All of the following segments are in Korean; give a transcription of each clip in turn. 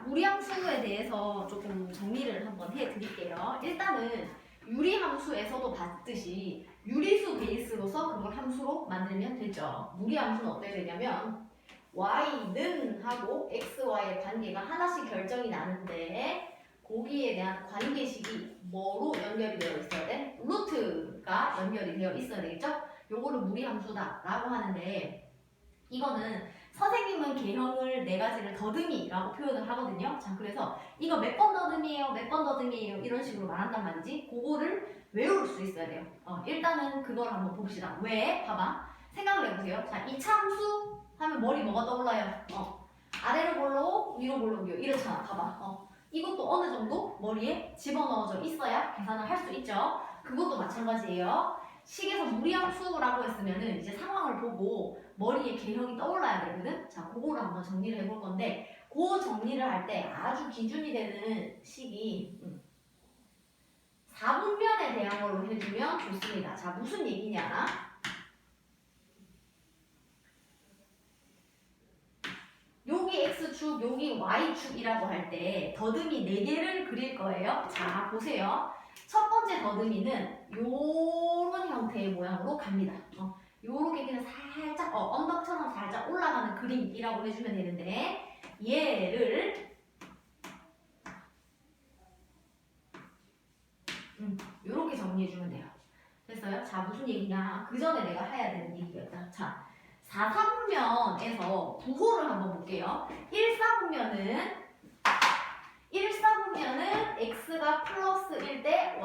자, 무리함수에 대해서 조금 정리를 한번 해드릴게요. 일단은 유리함수에서도 봤듯이 유리수 베이스로서 그걸 함수로 만들면 되죠. 무리함수는 어떻게 되냐면 y는 하고 xy의 관계가 하나씩 결정이 나는데 거기에 대한 관계식이 뭐로 연결이 되어 있어야 돼? 루트가 연결이 되어 있어야 되겠죠? 요거를 무리함수다 라고 하는데 이거는 선생님은 개형을 네 가지를 더듬이라고 표현을 하거든요. 자, 그래서 이거 몇 번 더듬이에요, 몇 번 더듬이에요 이런 식으로 말한단 말이지. 그거를 외울 수 있어야 돼요. 어, 일단은 그걸 한번 봅시다. 왜? 봐봐. 생각을 해보세요. 자, 이참수 하면 머리 뭐가 떠올라요? 어, 아래로 볼로 위로 볼로 이렇잖아. 봐봐. 어, 이것도 어느 정도 머리에 집어넣어져 있어야 계산을 할 수 있죠. 그것도 마찬가지예요. 식에서 무리함수라고 했으면은 이제 상황을 보고 머리에 개형이 떠올라야 되거든. 자, 그거를 한번 정리를 해볼 건데, 그 정리를 할 때 아주 기준이 되는 식이 음, 4분면에 대한 걸로 해주면 좋습니다. 자, 무슨 얘기냐? 여기 x축, 여기 y축이라고 할 때 더듬이 4개를 그릴 거예요. 자, 보세요. 첫 번째 더듬이는 요런 형태의 모양으로 갑니다. 어, 요렇게 그냥 살짝 어, 언덕처럼 살짝 올라가는 그림이라고 해주면 되는데 얘를 음, 요렇게 정리해주면 돼요. 됐어요? 자, 무슨 얘기냐? 그 전에 내가 해야 되는 얘기였다. 자, 4사분면에서 부호를 한번 볼게요. 1사분면은 1사분면은 x가 플러스 1 때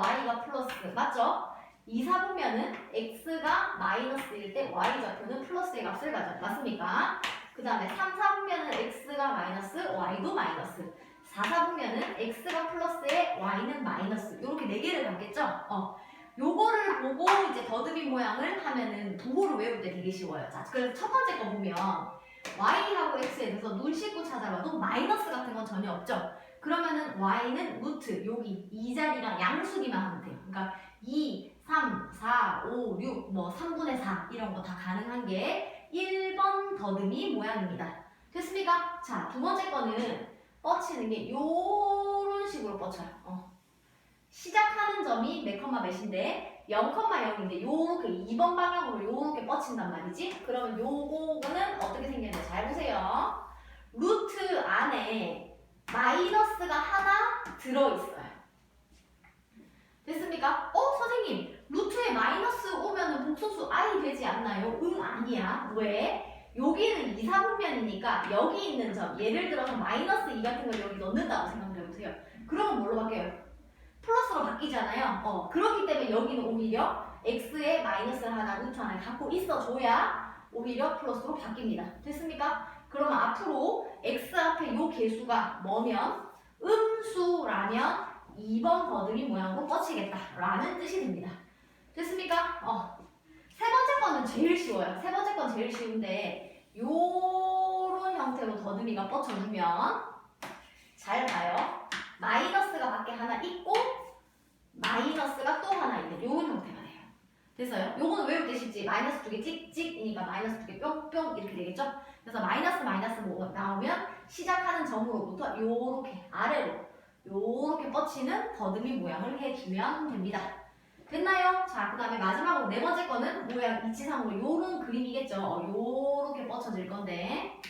플러스 맞죠? 2사분면은 x가 마이너스일 때 y 좌표는 플러스의 값을 가져 맞습니까? 그 다음에 3사분면은 x가 마이너스 y도 마이너스 4사분면은 x가 플러스에 y는 마이너스 이렇게 네 개를 갖겠죠? 어. 요거를 보고 이제 더듬이 모양을 하면은 부호를 외울 때 되게 쉬워요. 자, 그래서 첫 번째 거 보면 y하고 x에 대해서 눈 씻고 찾아봐도 마이너스 같은 건 전혀 없죠. 그러면은 y는 루트 여기 이 자리랑 양수기만 하면 돼요. 그러니까 2, 3, 4, 5, 6, 뭐 3분의 4 이런 거 다 가능한 게 1번 더듬이 모양입니다. 됐습니까? 자, 두 번째 거는 뻗치는 게 요런 식으로 뻗쳐요. 어. 시작하는 점이 몇 컴마 몇인데 0,0인데 요렇게 2번 방향으로 요렇게 뻗친단 말이지. 그러면 요거는 어떻게 생겼냐 잘 보세요. 루트 안에 마이너스가 하나 들어있어요. 됐습니까? 어 선생님 루트에 마이너스 오면은 복소수 i 되지 않나요? 응 아니야. 왜? 여기는 2, 4분면이니까 여기 있는 점 예를 들어서 마이너스 2 같은 걸 여기 넣는다고 생각해보세요. 그러면 뭘로 바뀌어요? 플러스로 바뀌잖아요. 어, 그렇기 때문에 여기는 오히려 x에 마이너스 하나, 루트 하나 갖고 있어줘야 오히려 플러스로 바뀝니다. 됐습니까? 그러면 앞으로 x 앞에 요 개수가 뭐면 음수라면 2번 거듭이 모양으로 뻗치겠다 라는 뜻이 됩니다. 됐습니까? 어. 세 번째 거는 제일 쉬워요. 세 번째 건 제일 쉬운데 요런 형태로 더듬이가 뻗쳐주면 잘 봐요. 마이너스가 밖에 하나 있고 마이너스가 또 하나 있는 요런 형태가 돼요. 됐어요? 요거는 외울 때 쉽지. 마이너스 두 개 찍찍이니까 마이너스 두 개 뿅뿅 이렇게 되겠죠? 그래서 마이너스 마이너스 뭐 나오면 시작하는 점으로부터 요렇게 아래로 요렇게 뻗치는 더듬이 모양을 해주면 됩니다. 됐나요? 자, 그 다음에 마지막으로 네 번째 거는 모양 이치상으로 요런 그림이겠죠? 어, 요렇게 뻗쳐질 건데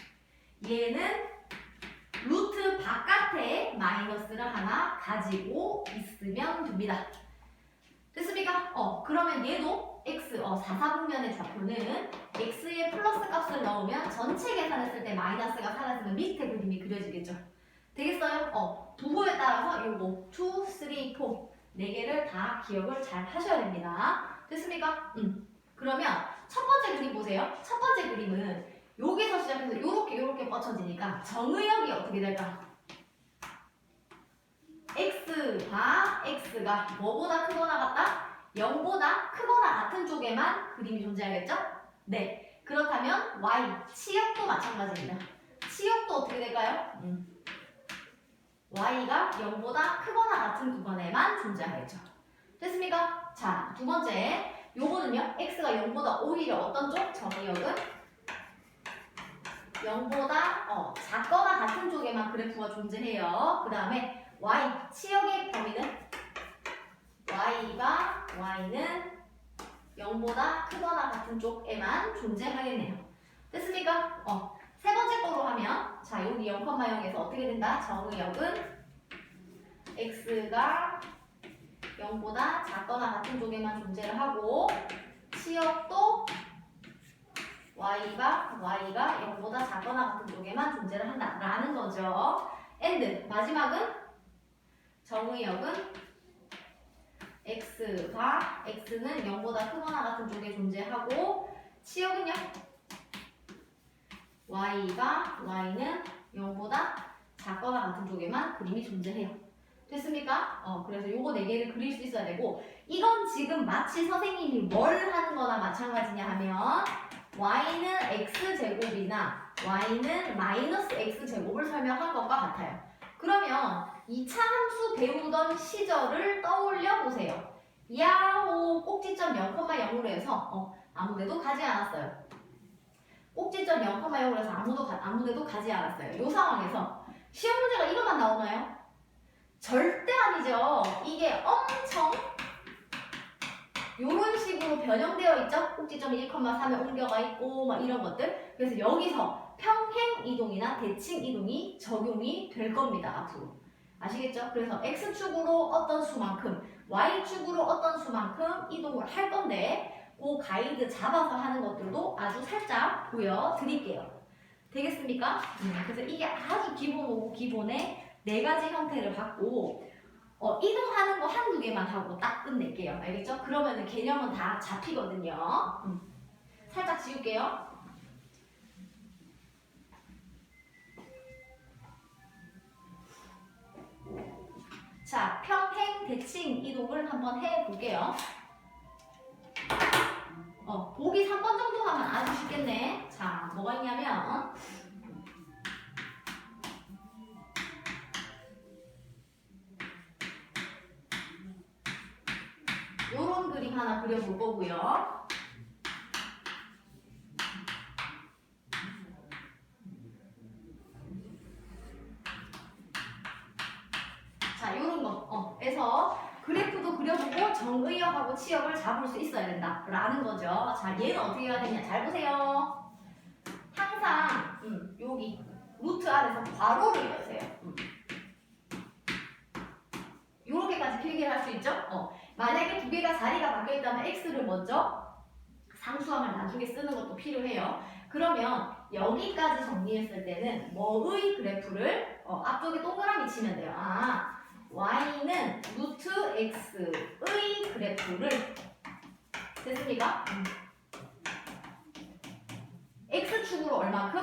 얘는 루트 바깥에 마이너스를 하나 가지고 있으면 됩니다. 됐습니까? 어, 그러면 얘도 x, 어, 4, 4분면의 좌표는 x의 플러스 값을 넣으면 전체 계산했을 때 마이너스가 사라지면 밑에 그림이 그려지겠죠. 되겠어요? 어, 부호에 따라서 요거 2, 3, 4, 4개를 다 기억을 잘 하셔야 됩니다. 됐습니까? 음. 그러면 첫 번째 그림 보세요. 첫 번째 그림은 여기서 시작해서 요렇게 요렇게 뻗쳐지니까 정의역이 어떻게 될까? x가 x가 뭐보다 크거나 같다? 0보다 크거나 같은 쪽에만 그림이 존재하겠죠? 네. 그렇다면 y 치역도 마찬가지입니다. 치역도 어떻게 될까요? 음. y가 0보다 크거나 같은 구간에만 존재하겠죠. 됐습니까? 자, 두 번째. 요거는요. x가 0보다 오히려 어떤 쪽? 정의역은 0보다 어, 작거나 같은 쪽에만 그래프가 존재해요. 그 다음에 y 치역의 범위는 y가 y는 0보다 크거나 같은 쪽에만 존재하겠네요. 됐습니까? 어, 세 번째 거로 하면 자 여기 0,0에서 어떻게 된다? 정의역은 x가 0보다 작거나 같은 쪽에만 존재를 하고 치역도 y가 y가 0보다 작거나 같은 쪽에만 존재를 한다라는 거죠. and 마지막은 정의역은 x가 x는 0보다 크거나 같은 쪽에 존재하고 치역은요 y가 y는 0보다 작거나 같은 쪽에만 그림이 존재해요. 됐습니까? 어, 그래서 요거 네 개를 그릴 수 있어야 되고 이건 지금 마치 선생님이 뭘 하는 거나 마찬가지냐 하면 y는 x제곱이나 y는 마이너스 x제곱을 설명한 것과 같아요. 그러면 2차 함수 배우던 시절을 떠올려 보세요. 야호 꼭지점 0,0으로 해서 어, 아무데도 가지 않았어요. 꼭지점 0,0으로 해서 아무도 가, 아무데도 가지 않았어요. 이 상황에서 시험 문제가 이것만 나오나요? 절대 아니죠. 이게 엄청 이런 식으로 변형되어 있죠. 꼭지점 1,3에 옮겨가 있고 막 이런 것들. 그래서 여기서 평행 이동이나 대칭 이동이 적용이 될 겁니다. 앞으로. 아시겠죠? 그래서 x축으로 어떤 수만큼, y축으로 어떤 수만큼 이동을 할 건데 그 가이드 잡아서 하는 것들도 아주 살짝 보여드릴게요. 되겠습니까? 음, 그래서 이게 아주 기본이고 기본의 네 가지 형태를 갖고 어, 이동하는 거 한두 개만 하고 딱 끝낼게요. 알겠죠? 그러면 개념은 다 잡히거든요. 음. 살짝 지울게요. 대칭 이동을 한번 해볼게요. 어, 보기 3번 정도 하면 아주 쉽겠네. 자, 뭐가 있냐면 요런 그림 하나 그려볼 거고요. 자, 요런 거, 어, 에서 그래프도 그려 보고 정의역하고 치역을 잡을 수 있어야 된다 라는 거죠. 자, 얘는 어떻게 해야 되냐? 잘 보세요. 항상 음, 여기 루트 안에서 괄호를 여세요. 음. 요렇게까지 길게 할수 있죠? 어. 만약에 두 개가 자리가 바뀌어 있다면 x를 먼저 상수함을 나중에 쓰는 것도 필요해요. 그러면 여기까지 정리했을 때는 뭐의 그래프를 어, 앞쪽에 동그라미 치면 돼요. 아, y는 루트 x의 그래프를 됐습니까? 음. x축으로 얼마큼?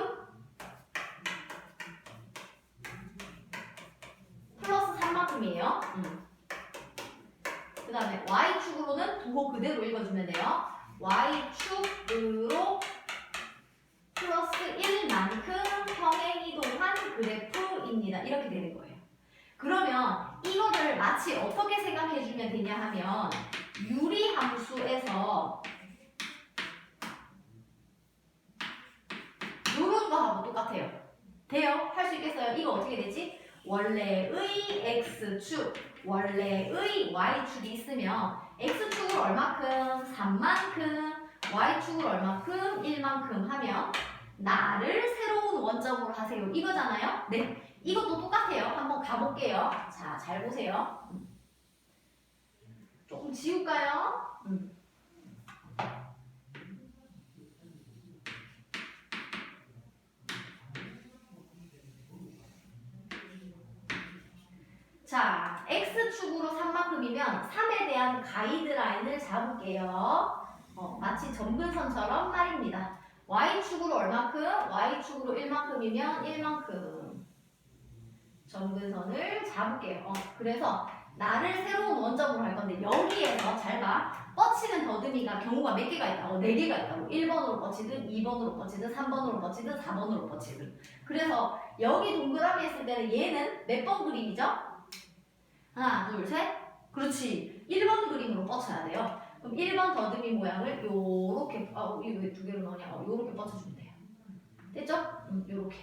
플러스 3만큼이에요. 음. 그 다음에 y축으로는 도호 그대로 읽어주면 돼요. y축으로 플러스 1만큼 평행 이동한 그래프입니다. 이렇게 되는 거예요. 그러면 이거를 마치 어떻게 생각해주면 되냐 하면 유리함수에서 요런 거하고 똑같아요. 돼요? 할 수 있겠어요? 이거 어떻게 되지? 원래의 x축, 원래의 y축이 있으면 x축으로 얼마큼? 3만큼, y축으로 얼마큼? 1만큼 하면 나를 새로운 원점으로 하세요. 이거잖아요? 네. 이것도 똑같아요. 한번 가볼게요. 자, 잘 보세요. 조금 지울까요? 음. 자, x축으로 3만큼이면 3에 대한 가이드라인을 잡을게요. 어, 마치 점근선처럼 말입니다. y축으로 얼마큼? y축으로 1만큼이면 1만큼. 점근선을 잡을게요. 어, 그래서 나를 새로운 원점으로 할 건데 여기에서 잘 봐. 뻗치는 더듬이가 경우가 몇 개가 있다고? 네 개가 있다고. 1번으로 뻗치든 2번으로 뻗치든 3번으로 뻗치든 4번으로 뻗치든. 그래서 여기 동그라미 했을 때는 얘는 몇 번 그림이죠? 하나, 둘, 셋. 그렇지. 1번 그림으로 뻗쳐야 돼요. 그럼 1번 더듬이 모양을 요렇게, 아, 이거 왜 두 개로 넣냐? 어, 요렇게 뻗쳐주면 돼요. 됐죠? 음, 요렇게.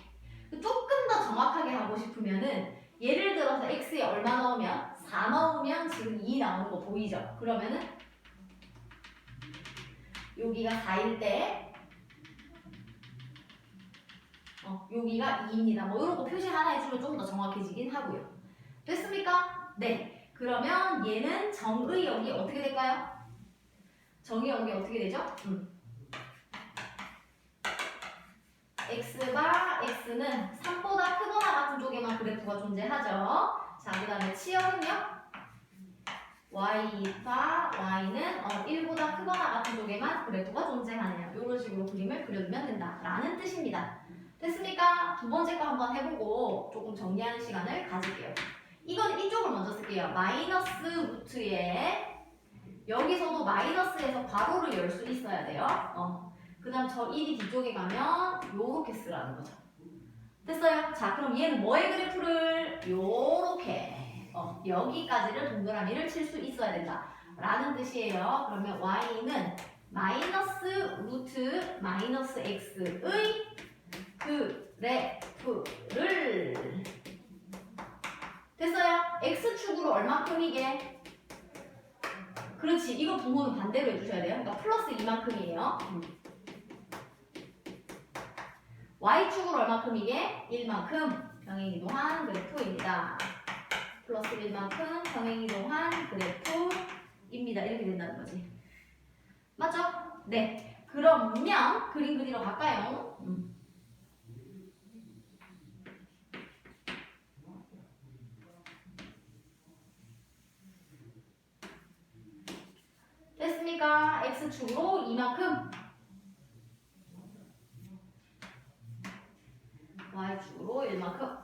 조금 더 정확하게 하고 싶으면은 예를 들어서 x에 얼마 넣으면 4 넣으면 지금 2 나오는 거 보이죠? 그러면은 여기가 4일 때 어, 여기가 2입니다. 뭐 이런 거 표시 하나 해주면 좀더 정확해지긴 하고요. 됐습니까? 네. 그러면 얘는 정의역이 어떻게 될까요? 정의역이 어떻게 되죠? 음. x가 x는 3보다 크거나 같은 쪽에만 그래프가 존재하죠. 자, 그 다음에 치역은요? y가 y는 어, 1보다 크거나 같은 쪽에만 그래프가 존재하네요. 이런 식으로 그림을 그려주면 된다 라는 뜻입니다. 됐습니까? 두 번째 거 한번 해보고 조금 정리하는 시간을 가질게요. 이건 이쪽을 먼저 쓸게요. 마이너스 루트에 여기서도 마이너스에서 괄호를 열 수 있어야 돼요. 어. 그 다음 저 1이 뒤쪽에 가면 요렇게 쓰라는 거죠. 됐어요? 자, 그럼 얘는 뭐의 그래프를 요렇게 어, 여기까지를 동그라미를 칠 수 있어야 된다. 라는 뜻이에요. 그러면 y는 마이너스 루트 마이너스 x의 그래프를 됐어요? x축으로 얼마큼이게? 그렇지. 이거 부호는 반대로 해주셔야 돼요. 그러니까 플러스 이만큼이에요. Y축으로 얼마큼 이게? 1만큼 병행이동한 그래프입니다. 플러스 1만큼 병행이동한 그래프입니다. 이렇게 된다는 거지. 맞죠? 네. 그러면 그림 그리러 갈까요? 음. 됐습니까? x축으로 이만큼 y축으로 1만큼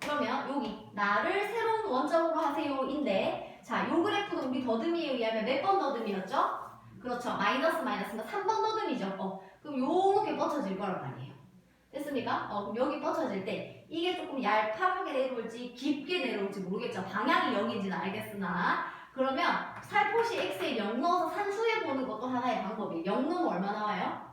그러면 여기 나를 새로운 원점으로 하세요인데 자, 요 그래프는 우리 더듬이에 의하면 몇 번 더듬이었죠? 그렇죠. 마이너스 마이너스가 3번 더듬이죠. 어, 그럼 요렇게 뻗쳐질 거란 말이에요. 됐습니까? 어, 그럼 여기 뻗쳐질 때 이게 조금 얄팍하게 내려올지 깊게 내려올지 모르겠죠. 방향이 0인지는 알겠으나 그러면 살포시 x에 0 넣어서 산수해 보는 것도 하나의 방법이에요. 0 넣으면 얼마 나와요?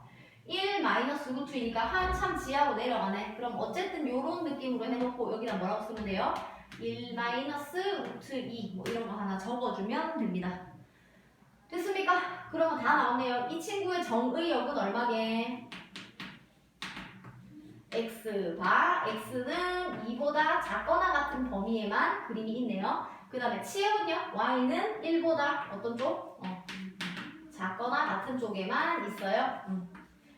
1 마이너스 루트이니까 한참 지하로 내려가네. 그럼 어쨌든 요런 느낌으로 해놓고 여기다 뭐라고 쓰면 돼요? 1 마이너스 루트 2 뭐 이런 거 하나 적어주면 됩니다. 됐습니까? 그러면 다 나오네요. 이 친구의 정의역은 얼마게? x바 x는 2보다 작거나 같은 범위에만 그림이 있네요. 그 다음에 치역은요? y는 1보다 어떤 쪽? 어, 작거나 같은 쪽에만 있어요. 음.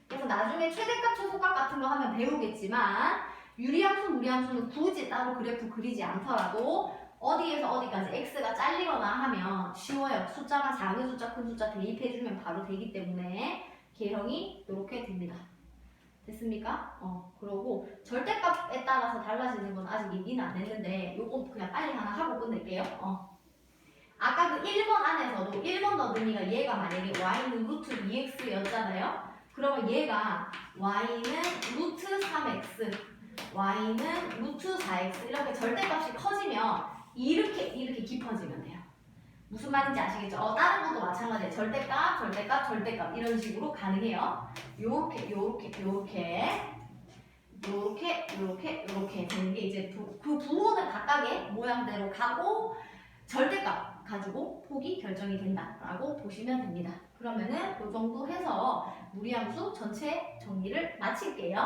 그래서 나중에 최대값, 최소값 같은 거 하면 배우겠지만 유리함수, 무리함수는 굳이 따로 그래프 그리지 않더라도 어디에서 어디까지 x가 잘리거나 하면 쉬워요. 숫자가 작은 숫자, 큰 숫자 대입해주면 바로 되기 때문에 계형이 이렇게 됩니다. 됐습니까? 어, 그러고 절대값에 따라서 달라지는 건 아직 얘기는 안 했는데 요거 그냥 빨리 하나 하고 끝낼게요. 어. 아까 그 1번 안에서도 1번 더듬이가 얘가 만약에 y는 루트 2x였잖아요. 그러면 얘가 y는 루트 3x, y는 루트 4x 이렇게 절대값이 커지면 이렇게 이렇게 깊어지면 돼요. 무슨 말인지 아시겠죠? 어, 다른 것도 마찬가지예요. 절대값, 절대값, 절대값 이런 식으로 가능해요. 요렇게, 요렇게, 요렇게, 요렇게, 요렇게, 요렇게 되는 게 이제 부, 그 부호는 각각의 모양대로 가고 절대값 가지고 폭이 결정이 된다라고 보시면 됩니다. 그러면은 이 정도 해서 무리함수 전체 정리를 마칠게요.